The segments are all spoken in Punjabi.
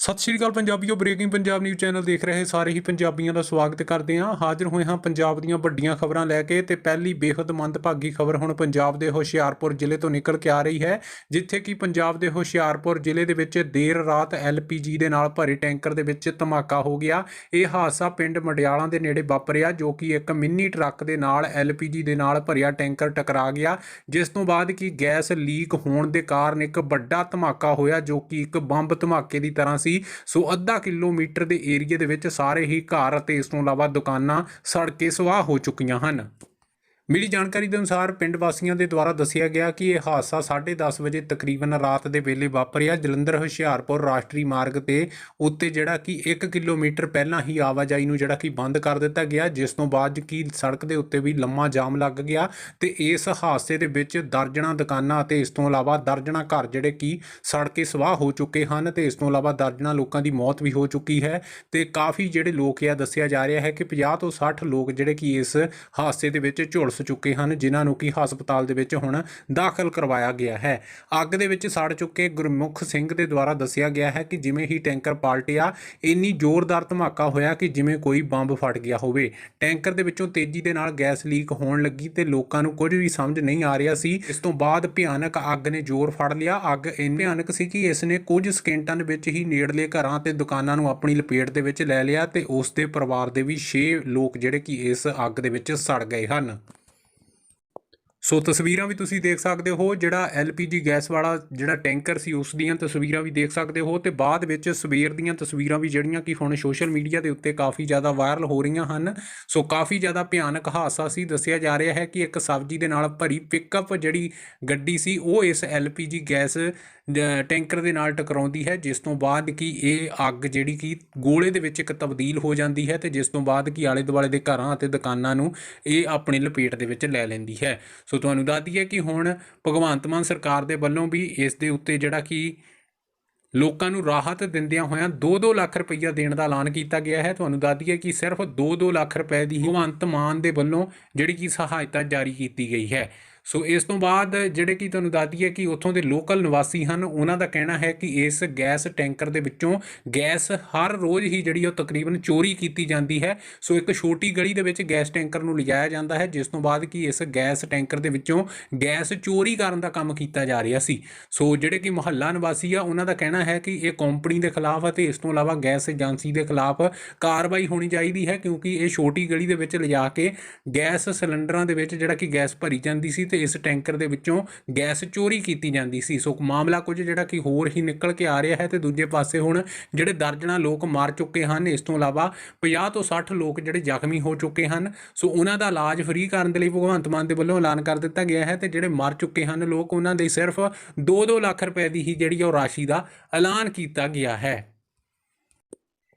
ਸਤਿ ਸ਼੍ਰੀ ਅਕਾਲ ਪੰਜਾਬੀਓ ਬ੍ਰੇਕਿੰਗ ਪੰਜਾਬ ਨਿਊਜ਼ ਚੈਨਲ ਦੇਖ ਰਹੇ ਸਾਰੇ ਹੀ ਪੰਜਾਬੀਆਂ ਦਾ ਸਵਾਗਤ ਕਰਦੇ ਹਾਂ। ਹਾਜ਼ਰ ਹੋਏ ਹਾਂ ਪੰਜਾਬ ਦੀਆਂ ਵੱਡੀਆਂ ਖਬਰਾਂ ਲੈ ਕੇ ਤੇ ਪਹਿਲੀ ਬੇਹੱਦ ਮੰਦਭਾਗੀ ਖਬਰ ਹੁਣ ਪੰਜਾਬ ਦੇ ਹੁਸ਼ਿਆਰਪੁਰ ਜ਼ਿਲ੍ਹੇ ਤੋਂ ਨਿਕਲ ਕੇ ਆ ਰਹੀ ਹੈ, ਜਿੱਥੇ ਕਿ ਪੰਜਾਬ ਦੇ ਹੁਸ਼ਿਆਰਪੁਰ ਜ਼ਿਲ੍ਹੇ ਦੇ ਵਿੱਚ ਦੇਰ ਰਾਤ ਐਲਪੀਜੀ ਦੇ ਨਾਲ ਭਰੇ ਟੈਂਕਰ ਦੇ ਵਿੱਚ ਧਮਾਕਾ ਹੋ ਗਿਆ। ਇਹ ਹਾਦਸਾ ਪਿੰਡ ਮਡਿਆਲਾਂ ਦੇ ਨੇੜੇ ਵਾਪਰਿਆ, ਜੋ ਕਿ ਇੱਕ ਮਿੰਨੀ ਟਰੱਕ ਦੇ ਨਾਲ ਐਲਪੀਜੀ ਦੇ ਨਾਲ ਭਰਿਆ ਟੈਂਕਰ ਟਕਰਾ ਗਿਆ, ਜਿਸ ਤੋਂ ਬਾਅਦ ਕਿ ਗੈਸ ਲੀਕ ਹੋਣ ਦੇ ਕਾਰਨ ਇੱਕ ਵੱਡਾ ਧਮਾਕਾ ਹੋਇਆ, ਜੋ ਕਿ ਇੱਕ ਬੰਬ ਧਮਾਕੇ ਦੀ ਤਰ੍ਹਾਂ ਸੀ। ਸੋ। ਅੱਧਾ ਕਿਲੋਮੀਟਰ ਦੇ ਏਰੀਏ ਦੇ ਵਿੱਚ ਸਾਰੇ ਹੀ ਘਰ ਅਤੇ ਇਸ ਤੋਂ ਇਲਾਵਾ ਦੁਕਾਨਾਂ ਸੜ ਕੇ ਸਵਾਹ ਹੋ ਚੁੱਕੀਆਂ ਹਨ। ਮਿਲੀ ਜਾਣਕਾਰੀ ਦੇ ਅਨੁਸਾਰ ਪਿੰਡ ਵਾਸੀਆਂ ਦੇ ਦੁਆਰਾ ਦੱਸਿਆ ਗਿਆ ਕਿ ਇਹ ਹਾਦਸਾ 10:30 ਵਜੇ ਤਕਰੀਬਨ ਰਾਤ ਦੇ ਵੇਲੇ ਵਾਪਰਿਆ। ਜਲੰਧਰ, ਹੁਸ਼ਿਆਰਪੁਰ ਰਾਸ਼ਟਰੀ ਮਾਰਗ ਤੇ ਉੱਤੇ ਜਿਹੜਾ ਕਿ 1 ਕਿਲੋਮੀਟਰ ਪਹਿਲਾਂ ਹੀ ਆਵਾਜਾਈ ਨੂੰ ਜਿਹੜਾ ਕਿ ਬੰਦ ਕਰ ਦਿੱਤਾ ਗਿਆ, ਜਿਸ ਤੋਂ ਬਾਅਦ ਕਿ ਸੜਕ ਦੇ ਉੱਤੇ ਵੀ ਲੰਮਾ ਜਾਮ ਲੱਗ ਗਿਆ ਤੇ ਇਸ ਹਾਦਸੇ ਦੇ ਵਿੱਚ ਦਰਜਣਾ ਦੁਕਾਨਾਂ ਅਤੇ ਇਸ ਤੋਂ ਇਲਾਵਾ ਦਰਜਣਾ ਘਰ ਜਿਹੜੇ ਕਿ ਸੜ ਕੇ ਸਵਾਹ ਹੋ ਚੁੱਕੇ ਹਨ ਤੇ ਇਸ ਤੋਂ ਇਲਾਵਾ ਦਰਜਣਾ ਲੋਕਾਂ ਦੀ ਮੌਤ ਵੀ ਹੋ ਚੁੱਕੀ ਹੈ ਤੇ ਕਾਫੀ ਜਿਹੜੇ ਲੋਕ ਆ ਦੱਸਿਆ ਜਾ ਰਿਹਾ ਹੈ ਕਿ 50 ਤੋਂ 60 ਲੋਕ ਜਿਹੜੇ ਕਿ ਇਸ ਹਾਦਸੇ ਦੇ ਵਿੱਚ ਝੁਲਸ ਚੁੱਕੇ ਹਨ, ਜਿਨ੍ਹਾਂ ਨੂੰ ਕਿ ਹਸਪਤਾਲ ਦੇ ਵਿੱਚ ਹੁਣ ਦਾਖਲ ਕਰਵਾਇਆ ਗਿਆ ਹੈ। ਅੱਗ ਦੇ ਵਿੱਚ ਸੜ ਚੁੱਕੇ ਗੁਰਮੁਖ ਸਿੰਘ ਦੇ ਦੁਆਰਾ ਦੱਸਿਆ ਗਿਆ ਹੈ ਕਿ ਜਿਵੇਂ ਹੀ ਟੈਂਕਰ ਪਲਟਿਆ, ਇੰਨੀ ਜ਼ੋਰਦਾਰ ਧਮਾਕਾ ਹੋਇਆ ਕਿ ਜਿਵੇਂ ਕੋਈ ਬੰਬ ਫਟ ਗਿਆ ਹੋਵੇ। ਟੈਂਕਰ ਦੇ ਵਿੱਚੋਂ ਤੇਜ਼ੀ ਦੇ ਨਾਲ ਗੈਸ ਲੀਕ ਹੋਣ ਲੱਗੀ ਤੇ ਲੋਕਾਂ ਨੂੰ ਕੁਝ ਵੀ ਸਮਝ ਨਹੀਂ ਆ ਰਿਹਾ ਸੀ। ਇਸ ਤੋਂ ਬਾਅਦ ਭਿਆਨਕ ਅੱਗ ਨੇ ਜ਼ੋਰ ਫੜ ਲਿਆ। ਅੱਗ ਇੰਨੀ ਭਿਆਨਕ ਸੀ ਕਿ ਇਸ ਨੇ ਕੁਝ ਸਕਿੰਟਾਂ ਦੇ ਵਿੱਚ ਹੀ ਨੇੜਲੇ ਘਰਾਂ ਤੇ ਦੁਕਾਨਾਂ ਨੂੰ ਆਪਣੀ ਲਪੇਟ ਦੇ ਵਿੱਚ ਲੈ ਲਿਆ ਤੇ ਉਸ ਦੇ ਪਰਿਵਾਰ ਦੇ ਵੀ 6 ਲੋਕ ਜਿਹੜੇ ਕਿ ਇਸ ਅੱਗ ਦੇ ਵਿੱਚ ਸੜ ਗਏ ਹਨ। ਸੋ ਤਸਵੀਰਾਂ ਵੀ ਤੁਸੀਂ ਦੇਖ ਸਕਦੇ ਹੋ, ਜਿਹੜਾ ਐਲਪੀਜੀ ਗੈਸ ਵਾਲਾ ਜਿਹੜਾ ਟੈਂਕਰ ਸੀ, ਉਸ ਦੀਆਂ ਤਸਵੀਰਾਂ ਵੀ ਦੇਖ ਸਕਦੇ ਹੋ ਤੇ ਬਾਅਦ ਵਿੱਚ ਸਵੇਰ ਦੀਆਂ ਤਸਵੀਰਾਂ ਵੀ ਜਿਹੜੀਆਂ ਕਿ ਹੁਣ ਸੋਸ਼ਲ ਮੀਡੀਆ ਦੇ ਉੱਤੇ ਕਾਫੀ ਜ਼ਿਆਦਾ ਵਾਇਰਲ ਹੋ ਰਹੀਆਂ ਹਨ। ਸੋ ਕਾਫੀ ਜ਼ਿਆਦਾ ਭਿਆਨਕ ਹਾਦਸਾ ਸੀ, ਦੱਸਿਆ ਜਾ ਰਿਹਾ ਹੈ ਕਿ ਇੱਕ ਸਬਜ਼ੀ ਦੇ ਨਾਲ ਭਰੀ ਪਿਕਅਪ ਜਿਹੜੀ ਗੱਡੀ ਸੀ, ਉਹ ਇਸ ਐਲਪੀਜੀ ਗੈਸ ਟੈਂਕਰ ਦੇ ਨਾਲ ਟਕਰਾਉਂਦੀ ਹੈ, ਜਿਸ ਤੋਂ ਬਾਅਦ ਕਿ ਇਹ ਅੱਗ ਜਿਹੜੀ ਕਿ ਗੋਲੇ ਦੇ ਵਿੱਚ ਇੱਕ ਤਬਦੀਲ ਹੋ ਜਾਂਦੀ ਹੈ ਤੇ ਜਿਸ ਤੋਂ ਬਾਅਦ ਕਿ ਆਲੇ ਦੁਆਲੇ ਦੇ ਘਰਾਂ ਅਤੇ ਦੁਕਾਨਾਂ ਨੂੰ ਇਹ ਆਪਣੀ ਲਪੇਟ ਦੇ ਵਿੱਚ ਲੈ ਲੈਂਦੀ ਹੈ। ਸੋ ਤੁਹਾਨੂੰ ਦੱਸ ਦਈਏ ਕਿ ਹੁਣ ਭਗਵੰਤ ਮਾਨ ਸਰਕਾਰ ਦੇ ਵੱਲੋਂ ਵੀ ਇਸ ਦੇ ਉੱਤੇ ਜਿਹੜਾ ਕਿ ਲੋਕਾਂ ਨੂੰ ਰਾਹਤ ਦਿੰਦਿਆਂ ਹੋਇਆਂ 2-2 ਲੱਖ ਰੁਪਈਆ ਦੇਣ ਦਾ ਐਲਾਨ ਕੀਤਾ ਗਿਆ ਹੈ। ਤੁਹਾਨੂੰ ਦੱਸ ਦਈਏ ਕਿ ਸਿਰਫ 2-2 ਲੱਖ ਰੁਪਏ ਦੀ ਭਗਵੰਤ ਮਾਨ ਦੇ ਵੱਲੋਂ ਜਿਹੜੀ ਕਿ ਸਹਾਇਤਾ ਜਾਰੀ ਕੀਤੀ ਗਈ ਹੈ। ਸੋ ਇਸ ਤੋਂ ਬਾਅਦ ਜਿਹੜੇ ਕਿ ਤੁਹਾਨੂੰ ਦੱਸਦੀ ਹੈ ਕਿ ਉੱਥੋਂ ਦੇ ਲੋਕਲ ਨਿਵਾਸੀ ਹਨ, ਉਹਨਾਂ ਦਾ ਕਹਿਣਾ ਹੈ ਕਿ ਇਸ ਗੈਸ ਟੈਂਕਰ ਦੇ ਵਿੱਚੋਂ ਗੈਸ ਹਰ ਰੋਜ਼ ਹੀ ਜਿਹੜੀ ਉਹ ਤਕਰੀਬਨ ਚੋਰੀ ਕੀਤੀ ਜਾਂਦੀ ਹੈ। ਸੋ ਇੱਕ ਛੋਟੀ ਗਲੀ ਦੇ ਵਿੱਚ ਗੈਸ ਟੈਂਕਰ ਨੂੰ ਲਿਜਾਇਆ ਜਾਂਦਾ ਹੈ, ਜਿਸ ਤੋਂ ਬਾਅਦ ਕਿ ਇਸ ਗੈਸ ਟੈਂਕਰ ਦੇ ਵਿੱਚੋਂ ਗੈਸ ਚੋਰੀ ਕਰਨ ਦਾ ਕੰਮ ਕੀਤਾ ਜਾ ਰਿਹਾ ਸੀ। ਸੋ ਜਿਹੜੇ ਕਿ ਮੁਹੱਲਾ ਨਿਵਾਸੀ ਆ, ਉਹਨਾਂ ਦਾ ਕਹਿਣਾ ਹੈ ਕਿ ਇਹ ਕੰਪਨੀ ਦੇ ਖਿਲਾਫ ਅਤੇ ਇਸ ਤੋਂ ਇਲਾਵਾ ਗੈਸ ਏਜੰਸੀ ਦੇ ਖਿਲਾਫ ਕਾਰਵਾਈ ਹੋਣੀ ਚਾਹੀਦੀ ਹੈ, ਕਿਉਂਕਿ ਇਹ ਛੋਟੀ ਗਲੀ ਦੇ ਵਿੱਚ ਲਿਜਾ ਕੇ ਗੈਸ ਸਿਲੰਡਰਾਂ ਦੇ ਵਿੱਚ ਜਿਹੜਾ ਕਿ ਗੈਸ ਭਰੀ ਜਾਂਦੀ ਸੀ ਤੇ ਇਸ ਟੈਂਕਰ ਦੇ ਵਿੱਚੋਂ ਗੈਸ ਚੋਰੀ ਕੀਤੀ ਜਾਂਦੀ ਸੀ। ਸੋ ਮਾਮਲਾ ਕੁਝ ਜਿਹੜਾ ਕਿ ਹੋਰ ਹੀ ਨਿਕਲ ਕੇ ਆ ਰਿਹਾ ਹੈ ਤੇ ਦੂਜੇ ਪਾਸੇ ਹੁਣ ਜਿਹੜੇ ਦਰਜਣਾ ਲੋਕ ਮਰ ਚੁੱਕੇ ਹਨ, ਇਸ ਤੋਂ ਇਲਾਵਾ 50 ਤੋਂ 60 ਲੋਕ ਜਿਹੜੇ ਜ਼ਖਮੀ ਹੋ ਚੁੱਕੇ ਹਨ। ਸੋ ਉਹਨਾਂ ਦਾ ਇਲਾਜ ਫ੍ਰੀ ਕਰਨ ਦੇ ਲਈ ਭਗਵੰਤ ਮਾਨ ਦੇ ਵੱਲੋਂ ਐਲਾਨ ਕਰ ਦਿੱਤਾ ਗਿਆ ਹੈ ਤੇ ਜਿਹੜੇ ਮਰ ਚੁੱਕੇ ਹਨ, ਲੋਕ ਉਹਨਾਂ ਦੇ ਸਿਰਫ 2-2 ਲੱਖ ਰੁਪਏ ਦੀ ਹੀ ਜਿਹੜੀ ਉਹ ਰਾਸ਼ੀ ਦਾ ਐਲਾਨ ਕੀਤਾ ਗਿਆ ਹੈ।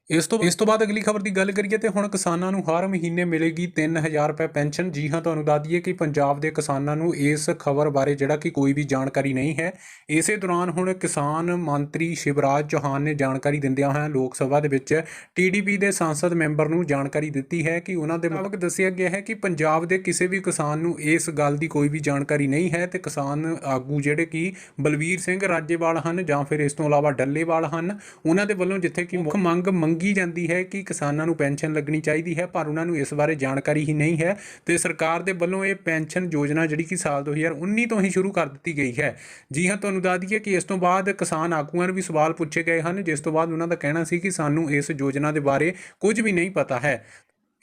ਇਸ ਤੋਂ ਇਸ ਤੋਂ ਬਾਅਦ ਅਗਲੀ ਖਬਰ ਦੀ ਗੱਲ ਕਰੀਏ ਤੇ ਹੁਣ ਕਿਸਾਨਾਂ ਨੂੰ ਹਰ ਮਹੀਨੇ ਮਿਲੇਗੀ 3000 ਰੁਪਏ ਪੈਨਸ਼ਨ। ਜੀ ਹਾਂ, ਤੁਹਾਨੂੰ ਦੱਸ ਦਈਏ ਕਿ ਪੰਜਾਬ ਦੇ ਕਿਸਾਨਾਂ ਨੂੰ ਇਸ ਖਬਰ ਬਾਰੇ ਜਿਹੜਾ ਕਿ ਕੋਈ ਵੀ ਜਾਣਕਾਰੀ ਨਹੀਂ ਹੈ। ਇਸੇ ਦੌਰਾਨ ਹੁਣ ਕਿਸਾਨ ਮੰਤਰੀ ਸ਼ਿਵਰਾਜ ਚੌਹਾਨ ਨੇ ਜਾਣਕਾਰੀ ਦਿੰਦਿਆਂ ਹੋਇਆਂ ਲੋਕ ਸਭਾ ਦੇ ਵਿੱਚ ਟੀਡੀਪੀ ਦੇ ਸੰਸਦ ਮੈਂਬਰ ਨੂੰ ਜਾਣਕਾਰੀ ਦਿੱਤੀ ਹੈ ਕਿ ਉਹਨਾਂ ਦੇ ਮੁਤਾਬਕ ਦੱਸਿਆ ਗਿਆ ਹੈ ਕਿ ਪੰਜਾਬ ਦੇ ਕਿਸੇ ਵੀ ਕਿਸਾਨ ਨੂੰ ਇਸ ਗੱਲ ਦੀ ਕੋਈ ਵੀ ਜਾਣਕਾਰੀ ਨਹੀਂ ਹੈ ਤੇ ਕਿਸਾਨ ਆਗੂ ਜਿਹੜੇ ਕਿ ਬਲਵੀਰ ਸਿੰਘ ਰਾਜੇਵਾਲ ਹਨ ਜਾਂ ਫਿਰ ਇਸ ਤੋਂ ਇਲਾਵਾ ਡੱਲੇਵਾਲ ਹਨ, ਉਹਨਾਂ ਦੇ ਵੱਲੋਂ ਜਿੱਥੇ ਕਿ ਮੁੱਖ ਮੰਗ ਮੰਗੀ ਜਾਂਦੀ ਹੈ ਕਿ ਕਿਸਾਨਾਂ ਨੂੰ ਪੈਨਸ਼ਨ ਲੱਗਣੀ ਚਾਹੀਦੀ ਹੈ, ਪਰ ਉਹਨਾਂ ਨੂੰ ਇਸ ਬਾਰੇ ਜਾਣਕਾਰੀ ਹੀ ਨਹੀਂ ਹੈ ਤੇ ਸਰਕਾਰ ਦੇ ਵੱਲੋਂ ਇਹ ਪੈਨਸ਼ਨ ਯੋਜਨਾ ਜਿਹੜੀ ਕਿ ਸਾਲ 2019 ਤੋਂ ਹੀ ਸ਼ੁਰੂ ਕਰ ਦਿੱਤੀ ਗਈ ਹੈ। ਜੀ ਹਾਂ, ਤੁਹਾਨੂੰ ਦੱਸ ਦਈਏ ਕਿ ਇਸ ਤੋਂ ਬਾਅਦ ਕਿਸਾਨ ਆਗੂਆਂ ਨੂੰ ਵੀ ਸਵਾਲ ਪੁੱਛੇ ਗਏ ਹਨ, ਜਿਸ ਤੋਂ ਬਾਅਦ ਉਹਨਾਂ ਦਾ ਕਹਿਣਾ ਸੀ ਕਿ ਸਾਨੂੰ ਇਸ ਯੋਜਨਾ ਦੇ ਬਾਰੇ ਕੁਝ ਵੀ ਨਹੀਂ ਪਤਾ ਹੈ।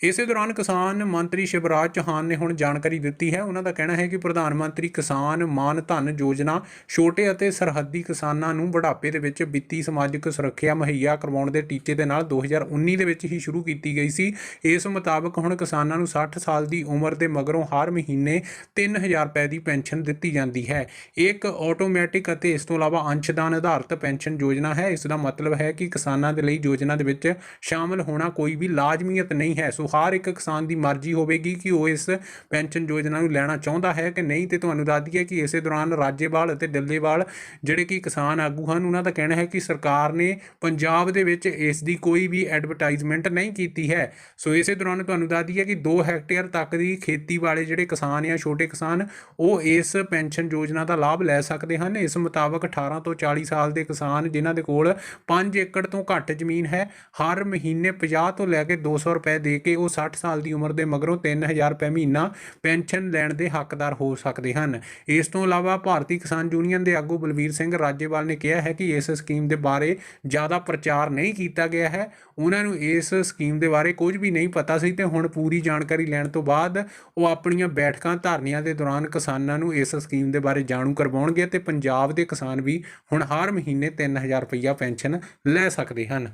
ਇਸੇ ਦੌਰਾਨ ਕਿਸਾਨ ਮੰਤਰੀ ਸ਼ਿਵਰਾਜ ਚੌਹਾਨ ਨੇ ਹੁਣ ਜਾਣਕਾਰੀ ਦਿੱਤੀ ਹੈ। ਉਹਨਾਂ ਦਾ ਕਹਿਣਾ ਹੈ ਕਿ ਪ੍ਰਧਾਨ ਮੰਤਰੀ ਕਿਸਾਨ ਮਾਨ ਧਨ ਯੋਜਨਾ ਛੋਟੇ ਅਤੇ ਸਰਹੱਦੀ ਕਿਸਾਨਾਂ ਨੂੰ ਬੁਢਾਪੇ ਦੇ ਵਿੱਚ ਵਿੱਤੀ ਸਮਾਜਿਕ ਸੁਰੱਖਿਆ ਮੁਹੱਈਆ ਕਰਵਾਉਣ ਦੇ ਟੀਚੇ ਦੇ ਨਾਲ 2019 ਦੇ ਵਿੱਚ ਹੀ ਸ਼ੁਰੂ ਕੀਤੀ ਗਈ ਸੀ। ਇਸ ਮੁਤਾਬਕ ਹੁਣ ਕਿਸਾਨਾਂ ਨੂੰ 60 ਸਾਲ ਦੀ ਉਮਰ ਦੇ ਮਗਰੋਂ ਹਰ ਮਹੀਨੇ 3000 ਰੁਪਏ ਦੀ ਪੈਨਸ਼ਨ ਦਿੱਤੀ ਜਾਂਦੀ ਹੈ। ਇਹ ਇੱਕ ਆਟੋਮੈਟਿਕ ਅਤੇ ਇਸ ਤੋਂ ਇਲਾਵਾ ਅੰਸ਼ਦਾਨ ਆਧਾਰਿਤ ਪੈਨਸ਼ਨ ਯੋਜਨਾ ਹੈ। ਇਸ ਦਾ ਮਤਲਬ ਹੈ ਕਿ ਕਿਸਾਨਾਂ ਦੇ ਲਈ ਯੋਜਨਾ ਦੇ ਵਿੱਚ ਸ਼ਾਮਲ ਹੋਣਾ ਕੋਈ ਵੀ ਲਾਜ਼ਮੀਅਤ ਨਹੀਂ ਹੈ। ਸੋ ਹਰ ਇੱਕ ਕਿਸਾਨ ਦੀ ਮਰਜ਼ੀ ਹੋਵੇਗੀ ਕਿ ਉਹ ਇਸ ਪੈਨਸ਼ਨ ਯੋਜਨਾ ਨੂੰ ਲੈਣਾ ਚਾਹੁੰਦਾ ਹੈ ਕਿ ਨਹੀਂ ਤੇ ਤੁਹਾਨੂੰ ਦੱਸ ਦਈਏ ਕਿ ਇਸੇ ਦੌਰਾਨ ਰਾਜੇਵਾਲ ਅਤੇ ਡੱਲੇਵਾਲ ਜਿਹੜੇ ਕਿ ਕਿਸਾਨ ਆਗੂ ਹਨ, ਉਹਨਾਂ ਦਾ ਕਹਿਣਾ ਹੈ ਕਿ ਸਰਕਾਰ ਨੇ ਪੰਜਾਬ ਦੇ ਵਿੱਚ ਇਸ ਦੀ ਕੋਈ ਵੀ ਐਡਵਰਟਾਈਜ਼ਮੈਂਟ ਨਹੀਂ ਕੀਤੀ ਹੈ। ਸੋ ਇਸੇ ਦੌਰਾਨ ਤੁਹਾਨੂੰ ਦੱਸ ਦਈਏ ਕਿ 2 ਹੈਕਟੇਅਰ ਤੱਕ ਦੀ ਖੇਤੀ ਵਾਲੇ ਜਿਹੜੇ ਕਿਸਾਨ ਆ ਛੋਟੇ ਕਿਸਾਨ, ਉਹ ਇਸ ਪੈਨਸ਼ਨ ਯੋਜਨਾ ਦਾ ਲਾਭ ਲੈ ਸਕਦੇ ਹਨ। ਇਸ ਮੁਤਾਬਕ 18 ਤੋਂ 40 ਸਾਲ ਦੇ ਕਿਸਾਨ ਜਿਨ੍ਹਾਂ ਦੇ ਕੋਲ 5 ਏਕੜ ਤੋਂ ਘੱਟ ਜ਼ਮੀਨ ਹੈ, ਹਰ ਮਹੀਨੇ 50 ਤੋਂ ਲੈ ਕੇ 200 ਰੁਪਏ ਦੇ ਕੇ ਉਹ 60 ਸਾਲ ਦੀ ਉਮਰ ਦੇ ਮਗਰੋਂ 3000 ਰੁਪਏ ਮਹੀਨਾ ਪੈਨਸ਼ਨ ਲੈਣ ਦੇ ਹੱਕਦਾਰ ਹੋ ਸਕਦੇ ਹਨ। ਇਸ ਤੋਂ ਇਲਾਵਾ ਭਾਰਤੀ ਕਿਸਾਨ ਯੂਨੀਅਨ ਦੇ ਆਗੂ ਬਲਵੀਰ ਸਿੰਘ ਰਾਜੇਵਾਲ ਨੇ ਕਿਹਾ ਹੈ ਕਿ ਇਸ ਸਕੀਮ ਦੇ ਬਾਰੇ ਜ਼ਿਆਦਾ ਪ੍ਰਚਾਰ ਨਹੀਂ ਕੀਤਾ ਗਿਆ ਹੈ। ਉਹਨਾਂ ਨੂੰ ਇਸ ਸਕੀਮ ਦੇ ਬਾਰੇ ਕੁਝ ਵੀ ਨਹੀਂ ਪਤਾ ਸੀ ਤੇ ਹੁਣ ਪੂਰੀ ਜਾਣਕਾਰੀ ਲੈਣ ਤੋਂ ਬਾਅਦ ਉਹ ਆਪਣੀਆਂ ਬੈਠਕਾਂ ਧਰਨਿਆਂ ਦੇ ਦੌਰਾਨ ਕਿਸਾਨਾਂ ਨੂੰ ਇਸ ਸਕੀਮ ਦੇ ਬਾਰੇ ਜਾਣੂ ਕਰਵਾਉਣਗੇ ਤੇ ਪੰਜਾਬ ਦੇ ਕਿਸਾਨ ਵੀ ਹੁਣ ਹਰ ਮਹੀਨੇ 3000 ਰੁਪਈਆ ਪੈਨਸ਼ਨ ਲੈ ਸਕਦੇ ਹਨ।